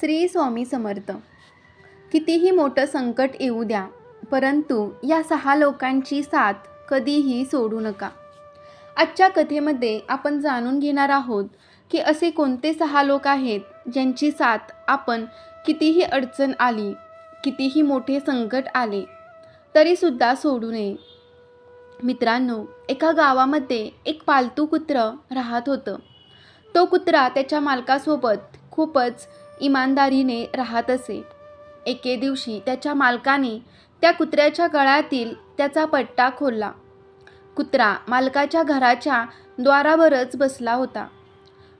श्री स्वामी समर्थ. कितीही मोठं संकट येऊ द्या परंतु या सहा लोकांची साथ कधीही सोडू नका. आजच्या कथेमध्ये आपण जाणून घेणार आहोत की असे कोणते सहा लोक आहेत ज्यांची साथ आपण कितीही अडचण आली कितीही मोठे संकट आले तरीसुद्धा सोडू नये. मित्रांनो एका गावामध्ये एक पालतू कुत्रं राहत होतं. तो कुत्रा त्याच्या मालकासोबत खूपच इमानदारीने राहत असे. एके दिवशी त्याच्या मालकाने त्या कुत्र्याच्या गळ्यातील त्याचा पट्टा खोलला. कुत्रा मालकाच्या घराच्या द्वारावरच बसला होता.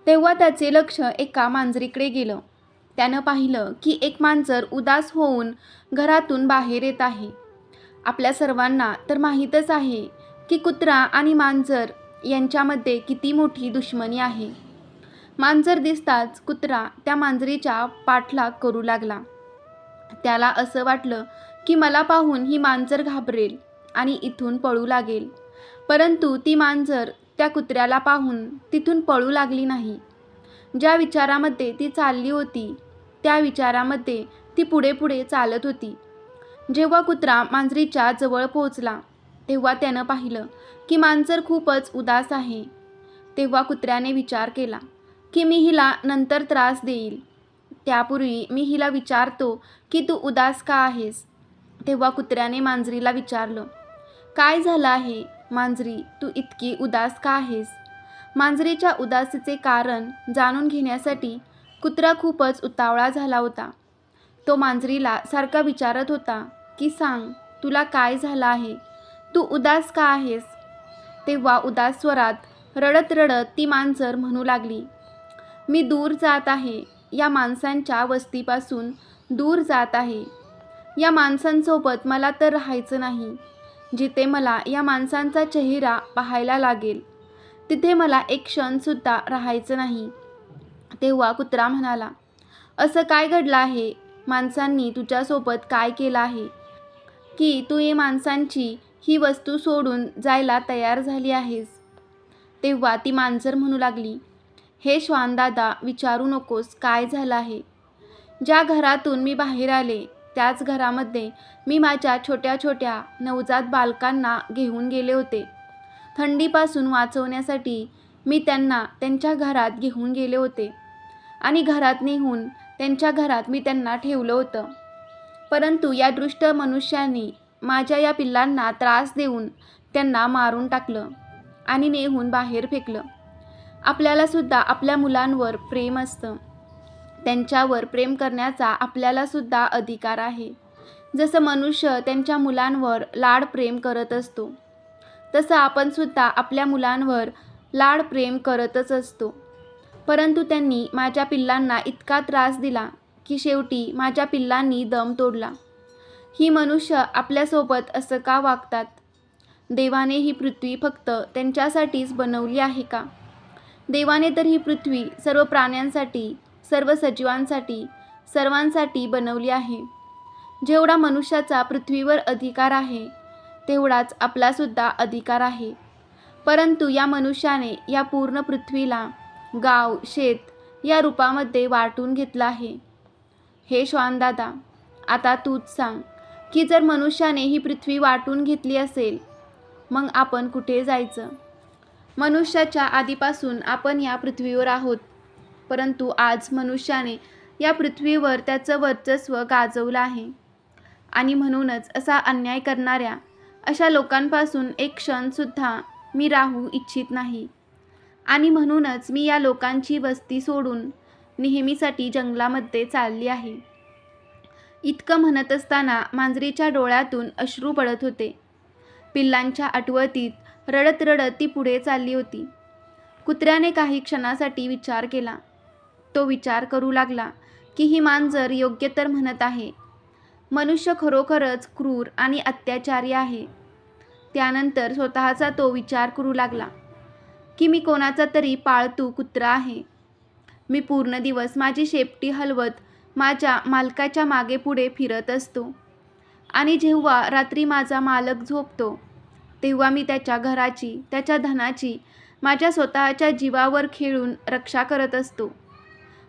तेव्हा त्याचे लक्ष एका मांजरीकडे गेलं. त्यानं पाहिलं की एक मांजर उदास होऊन घरातून बाहेर येत आहे. आपल्या सर्वांना तर माहीतच आहे की कुत्रा आणि मांजर यांच्यामध्ये किती मोठी दुश्मनी आहे. मांजर दिसताच कुत्रा त्या मांजरीच्या पाठलाग करू लागला. त्याला असं वाटलं की मला पाहून ही मांजर घाबरेल आणि इथून पळू लागेल. परंतु ती मांजर त्या कुत्र्याला पाहून तिथून पळू लागली नाही. ज्या विचारामध्ये ती चालली होती त्या विचारामध्ये ती पुढे पुढे चालत होती. जेव्हा कुत्रा मांजरीच्या जवळ पोहोचला तेव्हा त्यानं पाहिलं की मांजर खूपच उदास आहे. तेव्हा कुत्र्याने विचार केला की मी हिला नंतर त्रास देईल. त्यापूर्वी मी हिला विचारतो की तू उदास का आहेस? तेव्हा कुत्र्याने मांजरीला विचारलं काय झालं आहे? मांजरी तू इतकी उदास का आहेस? मांजरीच्या उदासीचे कारण जाणून घेण्यासाठी कुत्रा खूपच उतावळा झाला होता. तो मांजरीला सारखा विचारत होता की सांग तुला काय झालं आहे? तू उदास का आहेस? तेव्हा उदास स्वरात रडत रडत ती मांजर म्हणू लागली मी दूर जात आहे. या माणसांच्या वस्तीपासून दूर जात आहे. या माणसांसोबत मला तर राहायचं नाही. जिथे मला या माणसांचा चेहरा पाहायला लागेल तिथे मला एक क्षणसुद्धा राहायचं नाही. तेव्हा कुत्रा म्हणाला असं काय घडलं आहे? माणसांनी तुझ्यासोबत काय केलं आहे? की तू ये माणसांची ही वस्तू सोडून जायला तयार झाली आहेस? तेव्हा ती मांजर म्हणू लागली हे श्वानदादा विचारू नकोस काय झालं आहे? ज्या घरातून मी बाहेर आले त्याच घरामध्ये मी माझ्या छोट्या छोट्या नवजात बालकांना घेऊन गेले होते. थंडीपासून वाचवण्यासाठी मी त्यांना त्यांच्या घरात घेऊन गेले होते आणि घरात नेहून त्यांच्या घरात मी त्यांना ठेवलं होतं. परंतु या दृष्ट मनुष्याने माझ्या या पिल्लांना त्रास देऊन त्यांना मारून टाकलं आणि नेहून बाहेर फेकलं. आपल्यालासुद्धा आपल्या मुलांवर प्रेम असतं. त्यांच्यावर प्रेम करण्याचा आपल्यालासुद्धा अधिकार आहे. जसं मनुष्य त्यांच्या मुलांवर लाड प्रेम करत असतो तसं आपणसुद्धा आपल्या मुलांवर लाड प्रेम करतच असतो. परंतु त्यांनी माझ्या पिल्लांना इतका त्रास दिला की शेवटी माझ्या पिल्लांनी दम तोडला. ही मनुष्य आपल्यासोबत असं का वागतात? देवाने ही पृथ्वी फक्त त्यांच्यासाठीच बनवली आहे का? देवाने तर ही पृथ्वी सर्व प्राण्यांसाठी सर्व सजीवांसाठी सर्वांसाठी बनवली आहे. जेवढा मनुष्याचा पृथ्वीवर अधिकार आहे तेवढाच आपलासुद्धा अधिकार आहे. परंतु या मनुष्याने या पूर्ण पृथ्वीला गाव शेत या रूपामध्ये वाटून घेतलं आहे. हे श्वानदादा आता तूच सांग की जर मनुष्याने ही पृथ्वी वाटून घेतली असेल मग आपण कुठे जायचं? मनुष्याच्या आधीपासून आपण या पृथ्वीवर आहोत. परंतु आज मनुष्याने या पृथ्वीवर त्याचं वर्चस्व गाजवलं आहे. आणि म्हणूनच असा अन्याय करणाऱ्या अशा लोकांपासून एक क्षणसुद्धा मी राहू इच्छित नाही. आणि म्हणूनच मी या लोकांची वस्ती सोडून नेहमीसाठी जंगलामध्ये चालली आहे. इतकं म्हणत असताना मांजरीच्या डोळ्यातून अश्रू पडत होते. पिल्लांच्या आठवतीत रडत रडत ती पुढे चालली होती. कुत्र्याने काही क्षणासाठी विचार केला. तो विचार करू लागला की ही मांजर योग्य तर म्हणत आहे. मनुष्य खरोखरच क्रूर आणि अत्याचारी आहे. त्यानंतर स्वतःचा तो विचार करू लागला की मी कोणाचा तरी पाळतू कुत्रा आहे. मी पूर्ण दिवस माझी शेपटी हलवत माझ्या मालकाच्या मागे पुढे फिरत असतो आणि जेव्हा रात्री माझा मालक झोपतो तेव्हा मी त्याच्या घराची त्याच्या धनाची माझ्या स्वतःच्या जीवावर खेळून रक्षा करत असतो.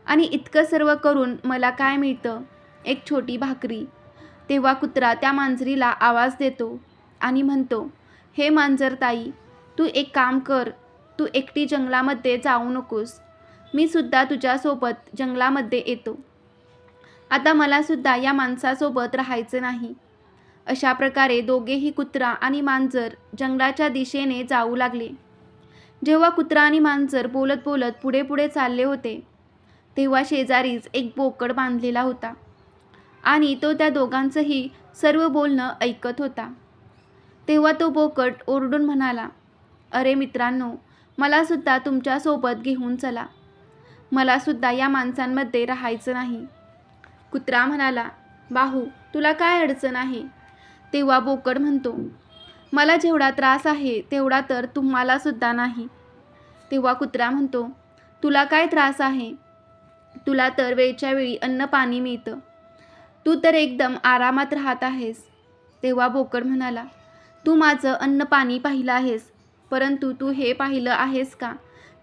आणि इतकं सर्व करून मला काय मिळतं? एक छोटी भाकरी. तेव्हा कुत्रा त्या मांजरीला आवाज देतो आणि म्हणतो हे मांजर ताई तू एक काम कर. तू एकटी जंगलामध्ये जाऊ नकोस. मी सुद्धा तुझ्यासोबत जंगलामध्ये येतो. आता मलासुद्धा या माणसासोबत राहायचं नाही. अशा प्रकारे दोघेही कुत्रा आणि मांजर जंगलाच्या दिशेने जाऊ लागले. जेव्हा कुत्रा आणि मांजर बोलत बोलत पुढे पुढे चालले होते तेव्हा शेजारीच एक बोकड बांधलेला होता आणि तो त्या दोघांचंही सर्व बोलणं ऐकत होता. तेव्हा तो बोकड ओरडून म्हणाला अरे मित्रांनो मलासुद्धा तुमच्यासोबत घेऊन चला. मलासुद्धा या माणसांमध्ये राहायचं नाही. कुत्रा म्हणाला बाहू तुला काय अडचण आहे? तेव्हा बोकड म्हणतो मला जेवढा त्रास आहे तेवढा तर तुम्हालासुद्धा नाही. तेव्हा कुत्रा म्हणतो तुला काय त्रास आहे? तुला तर वेळच्या वेळी अन्न पाणी मिळतं. तू तर एकदम आरामात राहत आहेस. तेव्हा बोकड म्हणाला तू माझं अन्न पाणी पाहिलं आहेस परंतु तू हे पाहिलं आहेस का?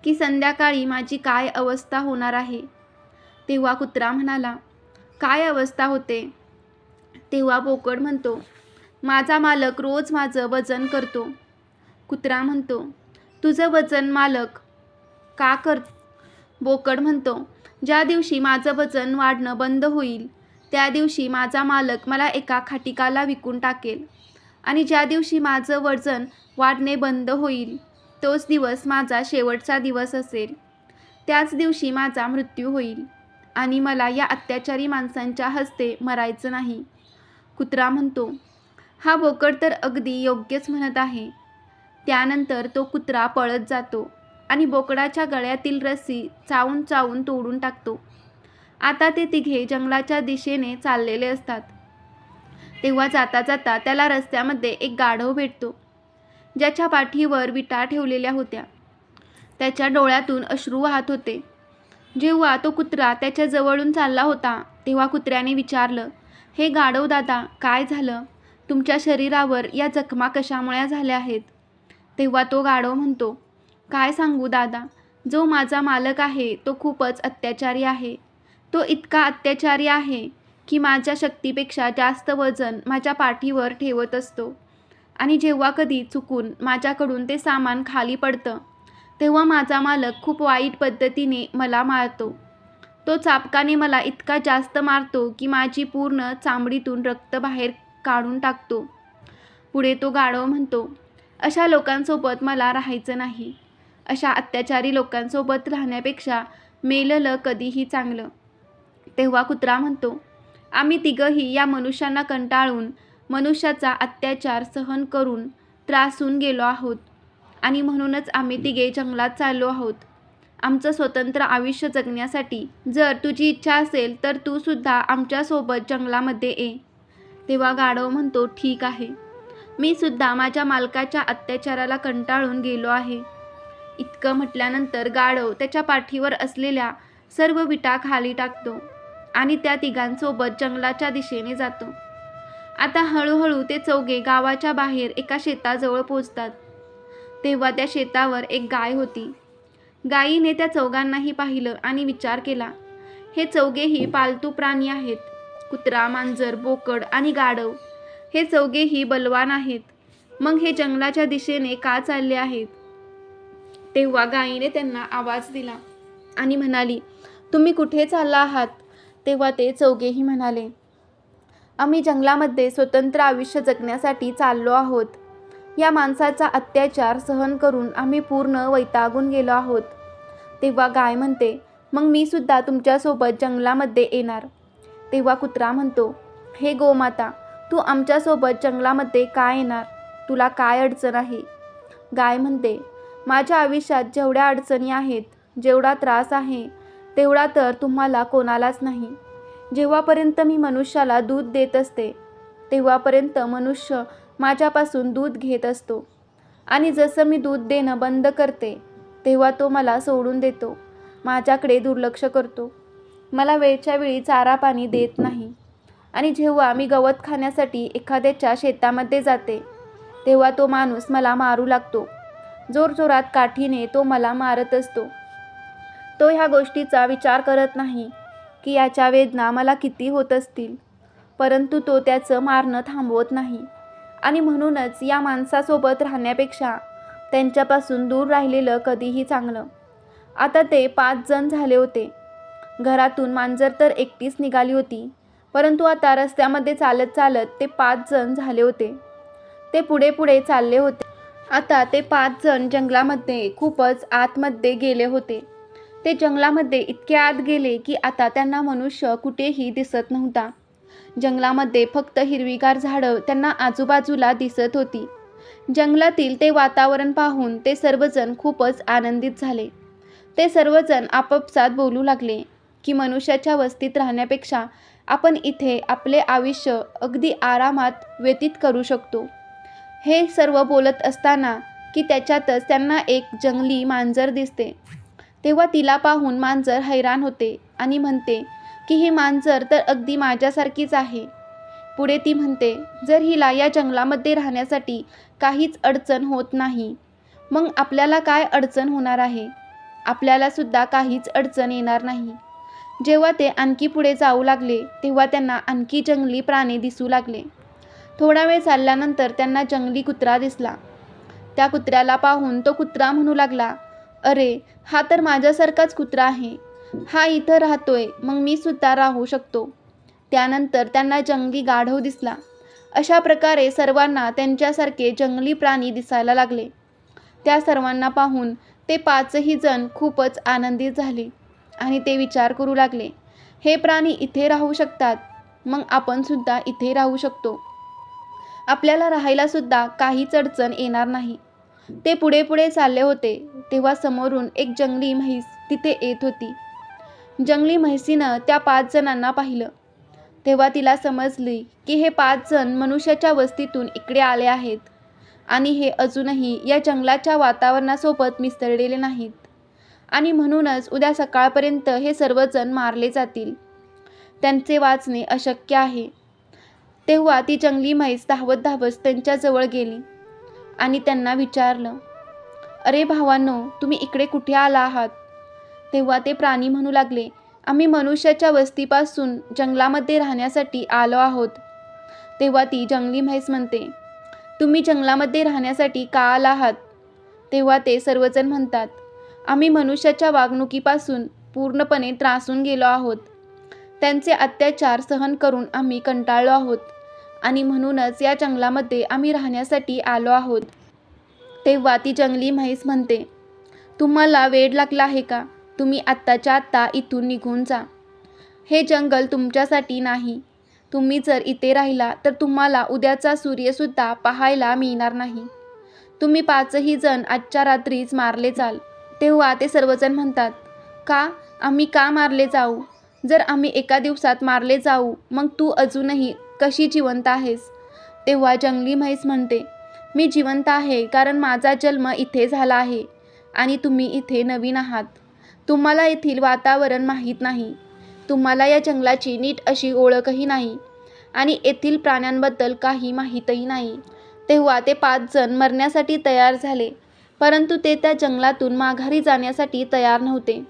की संध्याकाळी माझी काय अवस्था होणार आहे? तेव्हा कुत्रा म्हणाला काय अवस्था होते? तेव्हा बोकड म्हणतो माझा मालक रोज माझं वजन करतो. कुत्रा म्हणतो तुझं वजन मालक का कर बोकड म्हणतो ज्या दिवशी माझं वजन वाढणं बंद होईल त्या दिवशी माझा मालक मला एका खाटिकाला विकून टाकेल. आणि ज्या दिवशी माझं वजन वाढणे बंद होईल तोच दिवस माझा शेवटचा दिवस असेल. त्याच दिवशी माझा मृत्यू होईल आणि मला या अत्याचारी माणसांच्या हस्ते मरायचं नाही. कुत्रा म्हणतो हा बोकड तर अगदी योग्यच म्हणत आहे. त्यानंतर तो कुत्रा पळत जातो आणि बोकडाच्या गळ्यातील रस्सी चावून चावून तोडून टाकतो. आता ते तिघे जंगलाच्या दिशेने चाललेले असतात. तेव्हा जाता जाता त्याला रस्त्यामध्ये एक गाढव भेटतो ज्याच्या पाठीवर विटा ठेवलेल्या होत्या. त्याच्या डोळ्यातून अश्रू वाहत होते. जेव्हा तो कुत्रा त्याच्या जवळून चालला होता तेव्हा कुत्र्याने विचारलं हे गाढव दादा काय झालं? तुमच्या शरीरावर या जखमा कशामुळे झाल्या आहेत? तेव्हा तो गाढव म्हणतो काय सांगू दादा जो माझा मालक आहे तो खूपच अत्याचारी आहे. तो इतका अत्याचारी आहे की माझ्या शक्तीपेक्षा जास्त वजन माझ्या पाठीवर ठेवत असतो. आणि जेव्हा कधी चुकून माझ्याकडून ते सामान खाली पडतं तेव्हा माझा मालक खूप वाईट पद्धतीने मला मारतो. तो चापकाने मला इतका जास्त मारतो की माझी पूर्ण चामडीतून रक्त बाहेर काढून टाकतो. पुढे तो गाढव म्हणतो अशा लोकांसोबत मला राहायचं नाही. अशा अत्याचारी लोकांसोबत राहण्यापेक्षा मेललं कधीही चांगलं. तेव्हा कुत्रा म्हणतो आम्ही तिघंही या मनुष्यांना कंटाळून मनुष्याचा अत्याचार सहन करून त्रासून गेलो आहोत. आणि म्हणूनच आम्ही तिघे जंगलात चाललो आहोत. आमचं स्वतंत्र आयुष्य जगण्यासाठी जर तुझी इच्छा असेल तर तू सुद्धा आमच्यासोबत जंगलामध्ये ये. तेव्हा गाढव म्हणतो ठीक आहे. मी सुद्धा माझ्या मालकाच्या अत्याचाराला कंटाळून गेलो आहे इतकं म्हटल्यानंतर गाढव त्याच्या पाठीवर असलेल्या सर्व विटा खाली टाकतो आणि त्या तिघांसोबत जंगलाच्या दिशेने जातो. आता हळूहळू ते चौघे गावाच्या बाहेर एका शेताजवळ पोचतात. तेव्हा त्या शेतावर एक गाय होती. गायीने त्या चौघांनाही पाहिलं आणि विचार केला. हे चौघेही पालतू प्राणी आहेत. कुत्रा मांजर बोकड आणि गाढव. हे चौघेही बलवान आहेत. मग हे जंगलाच्या दिशेने का चालले आहेत? तेव्हा गायीने त्यांना आवाज दिला आणि म्हणाली तुम्ही कुठे चालला आहात? तेव्हा ते चौघेही म्हणाले आम्ही जंगलामध्ये स्वतंत्र आयुष्य जगण्यासाठी चाललो आहोत. या माणसाचा अत्याचार सहन करून आम्ही पूर्ण वैतागून गेलो आहोत. तेव्हा गाय म्हणते मग मी सुद्धा तुमच्यासोबत जंगलामध्ये येणार. तेव्हा कुत्रा म्हणतो हे गोमाता तू आमच्यासोबत जंगलामध्ये काय येणार? तुला काय अडचण आहे? गाय म्हणते माझ्या आयुष्यात जेवढ्या अडचणी आहेत जेवढा त्रास आहे तेवढा तर तुम्हाला कोणालाच नाही. जेव्हापर्यंत मी मनुष्याला दूध देत असते तेव्हापर्यंत मनुष्य माझ्यापासून दूध घेत असतो. आणि जसं मी दूध देणं बंद करते तेव्हा तो मला सोडून देतो माझ्याकडे दुर्लक्ष करतो. मला वेळच्या वेळी चारा पाणी देत नाही. आणि जेव्हा मी गवत खाण्यासाठी एखाद्याच्या शेतामध्ये जाते तेव्हा तो माणूस मला मारू लागतो. जोरजोरात काठीने तो मला मारत असतो. तो ह्या गोष्टीचा विचार करत नाही की याच्या वेदना मला किती होत असतील. परंतु तो त्याचं मारणं थांबवत नाही. आणि म्हणूनच या माणसासोबत राहण्यापेक्षा त्यांच्यापासून दूर राहिलेलं कधीही चांगलं. आता ते पाच जण झाले होते. घरातून मांजर तर एकटीच निघाली होती. परंतु आता रस्त्यामध्ये चालत चालत ते पाच जण झाले होते. ते पुढे पुढे चालले होते. आता ते पाच जण जंगलामध्ये खूपच आतमध्ये गेले होते. ते जंगलामध्ये इतके आत गेले की आता त्यांना मनुष्य कुठेही दिसत नव्हता. जंगलामध्ये फक्त हिरवीगार झाडं त्यांना आजूबाजूला दिसत होती. जंगलातील ते वातावरण पाहून ते सर्वजण खूपच आनंदित झाले. ते सर्वजण आपापसात बोलू लागले. की मनुष्याच्या वस्तीत राहण्यापेक्षा आपण इथे आपले आयुष्य अगदी आरामात व्यतीत करू शकतो. हे सर्व बोलत असताना की त्याच्यातच त्यांना एक जंगली मांजर दिसते. तेव्हा तिला पाहून मांजर हैराण होते आणि म्हणते की ही मांजर तर अगदी माझ्यासारखीच आहे. पुढे ती म्हणते जर हिला या जंगलामध्ये राहण्यासाठी काहीच अडचण होत नाही मग आपल्याला काय अडचण होणार आहे? आपल्यालासुद्धा काहीच अडचण येणार नाही. जेव्हा ते आणखी पुढे जाऊ लागले तेव्हा त्यांना आणखी जंगली प्राणी दिसू लागले. थोडा वेळ चालल्यानंतर त्यांना जंगली कुत्रा दिसला. त्या कुत्र्याला पाहून तो कुत्रा म्हणू लागला अरे हा तर माझ्यासारखाच कुत्रा आहे. हा इथं राहतोय मग मी सुद्धा राहू शकतो. त्यानंतर त्यांना जंगली गाढव दिसला. अशा प्रकारे सर्वांना त्यांच्यासारखे जंगली प्राणी दिसायला लागले. त्या सर्वांना पाहून ते पाचही जण खूपच आनंदित झाले. आणि ते विचार करू लागले. हे प्राणी इथे राहू शकतात. मग आपणसुद्धा इथे राहू शकतो. आपल्याला राहायलासुद्धा काहीच अडचण येणार नाही. ते पुढे पुढे चालले होते तेव्हा समोरून एक जंगली म्हैस तिथे येत होती. जंगली म्हैसीनं त्या पाच जणांना पाहिलं. तेव्हा तिला समजली की हे पाच जण मनुष्याच्या वस्तीतून इकडे आले आहेत आणि हे अजूनही या जंगलाच्या वातावरणासोबत मिसळलेले नाहीत. आणि म्हणूनच उद्या सकाळपर्यंत हे सर्वजण मारले जातील. त्यांचे वाचणे अशक्य आहे. तेव्हा ती जंगली म्हैस धावत धावत त्यांच्याजवळ गेली आणि त्यांना विचारलं अरे भावांनो तुम्ही इकडे कुठे आला आहात? तेव्हा ते प्राणी म्हणू लागले आम्ही मनुष्याच्या वस्तीपासून जंगलामध्ये राहण्यासाठी आलो आहोत. तेव्हा ती जंगली म्हैस म्हणते तुम्ही जंगलामध्ये राहण्यासाठी का आला आहात? तेव्हा ते सर्वजण म्हणतात आम्ही मनुष्याच्या वागणुकीपासून पूर्णपणे त्रासून गेलो आहोत. त्यांचे अत्याचार सहन करून आम्ही कंटाळलो आहोत आणि म्हणूनच या जंगलामध्ये आम्ही राहण्यासाठी आलो आहोत. तेव्हा ती जंगली म्हैस म्हणते तुम्हाला वेळ लागला आहे का? तुम्ही आत्ताच्या आत्ता इथून निघून जा. हे जंगल तुमच्यासाठी नाही. तुम्ही जर इथे राहिला तर तुम्हाला उद्याचा सूर्यसुद्धा पाहायला मिळणार नाही. तुम्ही पाचही जण आजच्या रात्रीच मारले जाल. तेव्हा ते सर्वजण म्हणतात का? आम्ही का मारले जाऊ? जर आम्ही एका दिवसात मारले जाऊ मग तू अजूनही कशी जिवंत आहेस? तेव्हा जंगली म्हैस म्हणते मी जिवंत आहे कारण माझा जन्म इथे झाला आहे आणि तुम्ही इथे नवीन आहात. तुम्हाला येथील वातावरण माहीत नाही. तुम्हाला या जंगलाची नीट अशी ओळखही नाही आणि येथील प्राण्यांबद्दल काही माहीतही नाही. तेव्हा ते पाच जण मरण्यासाठी तयार झाले. परंतु ते त्या जंगलातून माघारी जाण्यासाठी तयार नव्हते.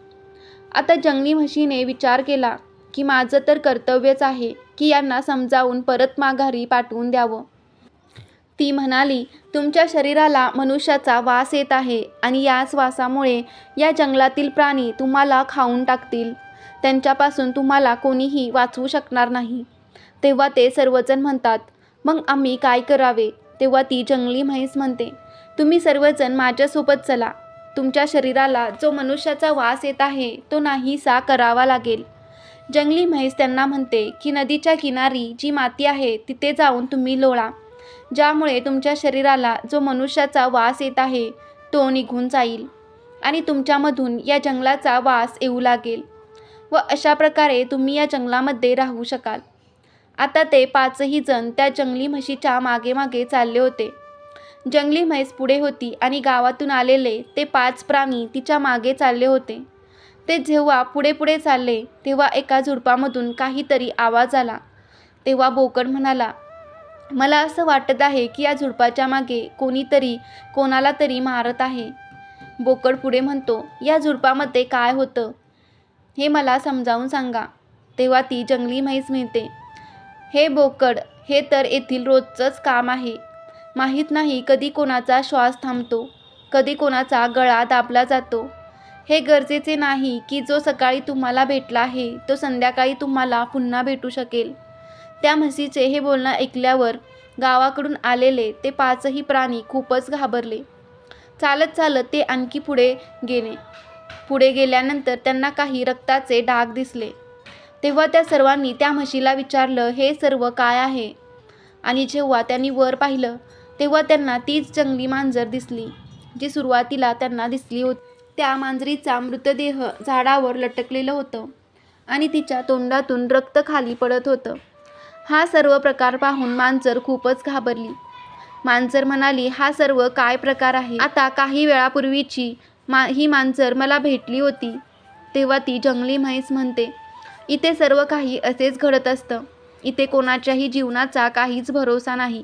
आता जंगली म्हशीने विचार केला की माझं तर कर्तव्यच आहे की यांना समजावून परत माघारी पाठवून द्यावं. ती म्हणाली तुमच्या शरीराला मनुष्याचा वास येत आहे आणि याच वासामुळे या जंगलातील प्राणी तुम्हाला खाऊन टाकतील. त्यांच्यापासून तुम्हाला कोणीही वाचवू शकणार नाही. तेव्हा ते सर्वजण म्हणतात मग आम्ही काय करावे? तेव्हा ती जंगली म्हैस म्हणते तुम्ही सर्वजण माझ्यासोबत चला. तुमच्या शरीराला जो मनुष्याचा वास येत आहे तो नाहीसा करावा लागेल. जंगली म्हैस त्यांना म्हणते की नदीच्या किनारी जी माती आहे तिथे जाऊन तुम्ही लोळा. ज्यामुळे तुमच्या शरीराला जो मनुष्याचा वास येत आहे तो निघून जाईल आणि तुमच्यामधून या जंगलाचा वास येऊ लागेल व अशा प्रकारे तुम्ही या जंगलामध्ये राहू शकाल. आता ते पाचही जण त्या जंगली म्हशीच्या मागे मागे चालले होते. जंगली म्हैस पुढे होती आणि गावातून आलेले ते पाच प्राणी तिच्यामागे चालले होते. ते जेव्हा पुढे पुढे चालले तेव्हा एका झुडपामधून काहीतरी आवाज आला. तेव्हा बोकड म्हणाला मला असं वाटत आहे की या झुडपाच्या मागे कोणीतरी कोणाला तरी मारत आहे. बोकड पुढे म्हणतो या झुडपामध्ये काय होतं? हे मला समजावून सांगा. तेव्हा ती जंगली म्हैस मिळते हे बोकड हे तर येथील रोजचंच काम आहे. माहीत नाही कधी कोणाचा श्वास थांबतो कधी कोणाचा गळा दाबला जातो. हे गरजेचे नाही की जो सकाळी तुम्हाला भेटला आहे तो संध्याकाळी तुम्हाला पुन्हा भेटू शकेल. त्या म्हशीचे हे बोलणं ऐकल्यावर गावाकडून आलेले ते पाचही प्राणी खूपच घाबरले. चालत चालत ते आणखी पुढे गेले. पुढे गेल्यानंतर त्यांना काही रक्ताचे डाग दिसले. तेव्हा त्या सर्वांनी त्या म्हशीला विचारलं हे सर्व काय आहे? आणि जेव्हा त्यांनी वर पाहिलं तेव्हा त्यांना तीच जंगली मांजर दिसली जी सुरुवातीला त्यांना दिसली होती. त्या मांजरीचा मृतदेह झाडावर लटकलेलं होतं आणि तिच्या तोंडातून रक्त खाली पडत होतं. हा सर्व प्रकार पाहून मांजर खूपच घाबरली. मांजर म्हणाली हा सर्व काय प्रकार आहे? आता काही वेळापूर्वीची मा ही मांजर मला भेटली होती. तेव्हा ती जंगली म्हैस म्हणते इथे सर्व काही असेच घडत असतं. इथे कोणाच्याही जीवनाचा काहीच भरोसा नाही.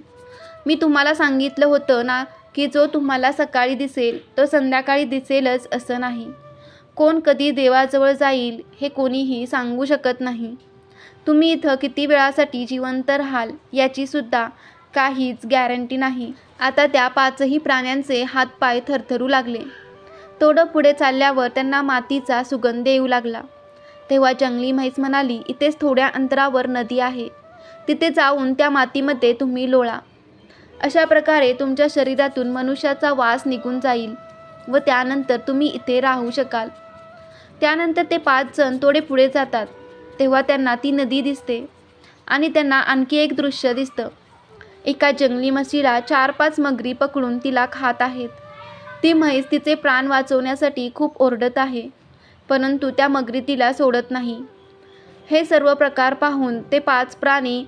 मी तुम्हाला सांगितलं होतं ना की जो तुम्हाला सकाळी दिसेल तो संध्याकाळी दिसेलच असं नाही. कोण कधी देवाजवळ जाईल हे कोणीही सांगू शकत नाही. तुम्ही इथं किती वेळासाठी जिवंत राहाल याचीसुद्धा काहीच गॅरंटी नाही. आता त्या पाचही प्राण्यांचे हातपाय थरथरू लागले. थोडं पुढे चालल्यावर त्यांना मातीचा सुगंध येऊ लागला. तेव्हा जंगली म्हैस म्हणाली इथेच थोड्या अंतरावर नदी आहे. तिथे जाऊन त्या मातीमध्ये तुम्ही लोळा. अशा प्रकारे तुमच्या शरीरातून मनुष्याचा वास निघून जाईल व त्यानंतर तुम्ही इथे राहू शकाल. त्यानंतर ते पाच जण थोडे पुढे जातात. तेव्हा त्यांना ती नदी दिसते आणि त्यांना आणखी एक दृश्य दिसतं. एका जंगली म्हशीला चार पाच मगरी पकडून तिला खात आहेत. ती म्हैस तिचे प्राण वाचवण्यासाठी खूप ओरडत आहे परंतु त्या मगरी तिला सोडत नाही. हे सर्व प्रकार पाहून ते पाच प्राणी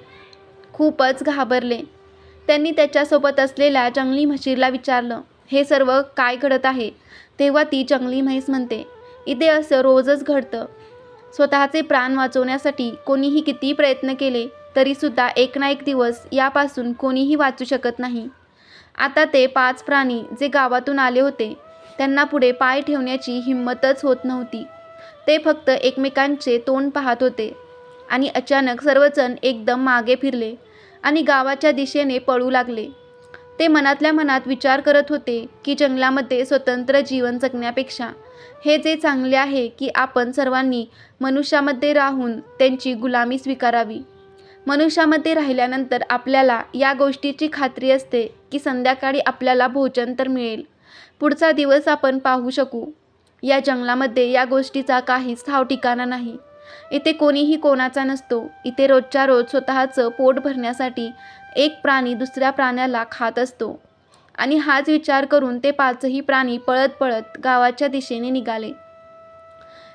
खूपच घाबरले. त्यांनी त्याच्यासोबत असलेल्या जंगली म्हशीला विचारलं हे सर्व काय घडत आहे? तेव्हा ती जंगली म्हैस म्हणते इथे असं रोजच घडतं. स्वतःचे प्राण वाचवण्यासाठी कोणीही किती प्रयत्न केले तरीसुद्धा एक ना एक दिवस यापासून कोणीही वाचू शकत नाही. आता ते पाच प्राणी जे गावातून आले होते त्यांना पुढे पाय ठेवण्याची हिंमतच होत नव्हती. ते फक्त एकमेकांचे तोंड पाहत होते आणि अचानक सर्वजण एकदम मागे फिरले. आणि गावाच्या दिशेने पळू लागले. ते मनातल्या मनात विचार करत होते की जंगलामध्ये स्वतंत्र जीवन जगण्यापेक्षा हे जे चांगले आहे की आपण सर्वांनी मनुष्यामध्ये राहून त्यांची गुलामी स्वीकारावी. मनुष्यामध्ये राहिल्यानंतर आपल्याला या गोष्टीची खात्री असते की संध्याकाळी आपल्याला भोजन तर मिळेल. पुढचा दिवस आपण पाहू शकू. या जंगलामध्ये या गोष्टीचा काहीच ठाव ठिकाणा नाही. इथे कोणीही कोणाचा नसतो. इथे रोजच्या रोज स्वतःचं पोट भरण्यासाठी एक प्राणी दुसऱ्या प्राण्याला खात असतो. आणि हाच विचार करून ते पाचही प्राणी पळत पळत गावाच्या दिशेने निघाले.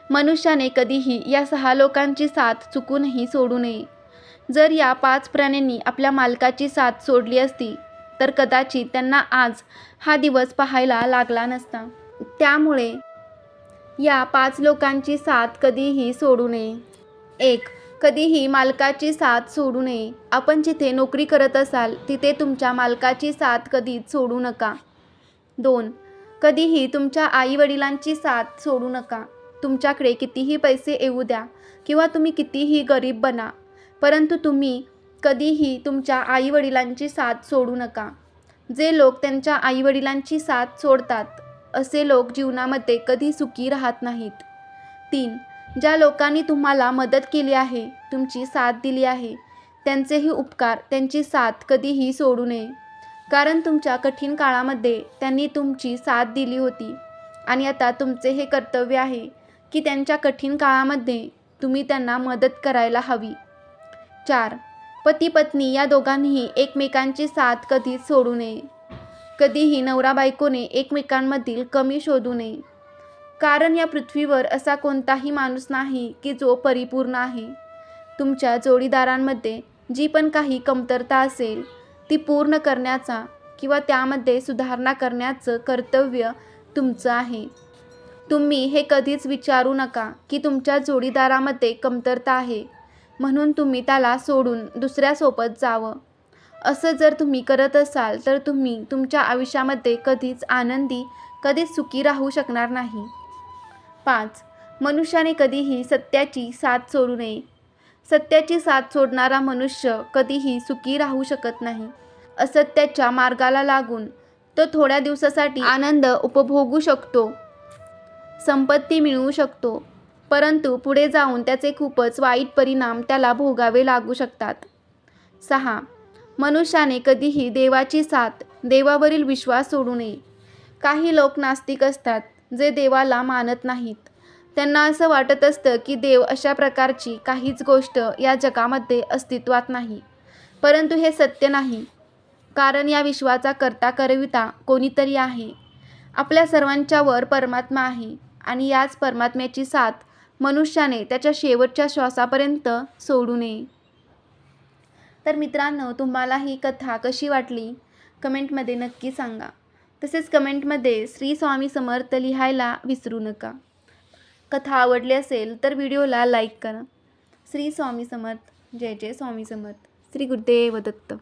मनुष्याने कधीही या सहा लोकांची साथ चुकूनही सोडू नये. जर या पाच प्राण्यांनी आपल्या मालकाची साथ सोडली असती तर कदाचित त्यांना आज हा दिवस पाहायला लागला नसता. त्यामुळे या पाच लोकांची साथ कधीही सोडू नये. एक कधीही मालकाची साथ सोडू नये. आपण जिथे नोकरी करत असाल तिथे तुमच्या मालकाची साथ कधीच सोडू नका. दोन कधीही तुमच्या आईवडिलांची साथ सोडू नका. तुमच्याकडे कितीही पैसे येऊ द्या किंवा तुम्ही कितीही गरीब बना परंतु तुम्ही कधीही तुमच्या आईवडिलांची साथ सोडू नका. जे लोक त्यांच्या आईवडिलांची साथ सोडतात असे लोक जीवनामध्ये कधी सुखी राहत नाहीत. तीन ज्या लोकांनी तुम्हाला मदत केली आहे तुमची साथ दिली आहे त्यांचेही उपकार त्यांची साथ कधीही सोडू नये. कारण तुमच्या कठीण काळामध्ये त्यांनी तुमची साथ दिली होती आणि आता तुमचे हे कर्तव्य आहे की त्यांच्या कठीण काळामध्ये तुम्ही त्यांना मदत करायला हवी. चार पती पत्नी या दोघांनीही एकमेकांची साथ कधीच सोडू नये. कधीही नवरा बायकोने एकमेकांमधील कमी शोधू नये. कारण या पृथ्वीवर असा कोणताही माणूस नाही की जो परिपूर्ण आहे. तुमच्या जोडीदारांमध्ये जी पण काही कमतरता असेल ती पूर्ण करण्याचा किंवा त्यामध्ये सुधारणा करण्याचं कर्तव्य तुमचं आहे. तुम्ही हे कधीच विचारू नका की तुमच्या जोडीदारामध्ये कमतरता आहे. म्हणून तुम्ही त्याला सोडून दुसऱ्यासोबत जावं. असं जर तुम्ही करत असाल तर तुम्ही तुमच्या आयुष्यामध्ये कधीच आनंदी कधीच सुखी राहू शकणार नाही. पाच. मनुष्याने कधीही सत्याची साथ सोडू नये. सत्याची साथ सोडणारा मनुष्य कधीही सुखी राहू शकत नाही. असत्याच्या मार्गाला लागून तो थोड्या दिवसासाठी आनंद उपभोगू शकतो. संपत्ती मिळवू शकतो. परंतु पुढे जाऊन त्याचे खूपच वाईट परिणाम त्याला भोगावे लागू शकतात. सहा. मनुष्याने कधीही देवाची साथ देवावरील विश्वास सोडू नये. काही लोक नास्तिक असतात जे देवाला मानत नाहीत. त्यांना असं वाटत असतं की देव अशा प्रकारची काहीच गोष्ट या जगामध्ये अस्तित्वात नाही. परंतु हे सत्य नाही. कारण या विश्वाचा करता करविता कोणीतरी आहे. आपल्या सर्वांच्यावर परमात्मा आहे आणि याच परमात्म्याची साथ मनुष्याने त्याच्या शेवटच्या श्वासापर्यंत सोडू नये. तर मित्रांनो तुम्हाला ही कथा कशी वाटली? कमेंटमध्ये नक्की सांगा. तसेच कमेंटमध्ये श्री स्वामी समर्थ लिहायला विसरू नका. कथा आवडली असेल तर व्हिडिओला लाईक करा. श्री स्वामी समर्थ. जय जय स्वामी समर्थ. श्री गुरुदेव दत्त.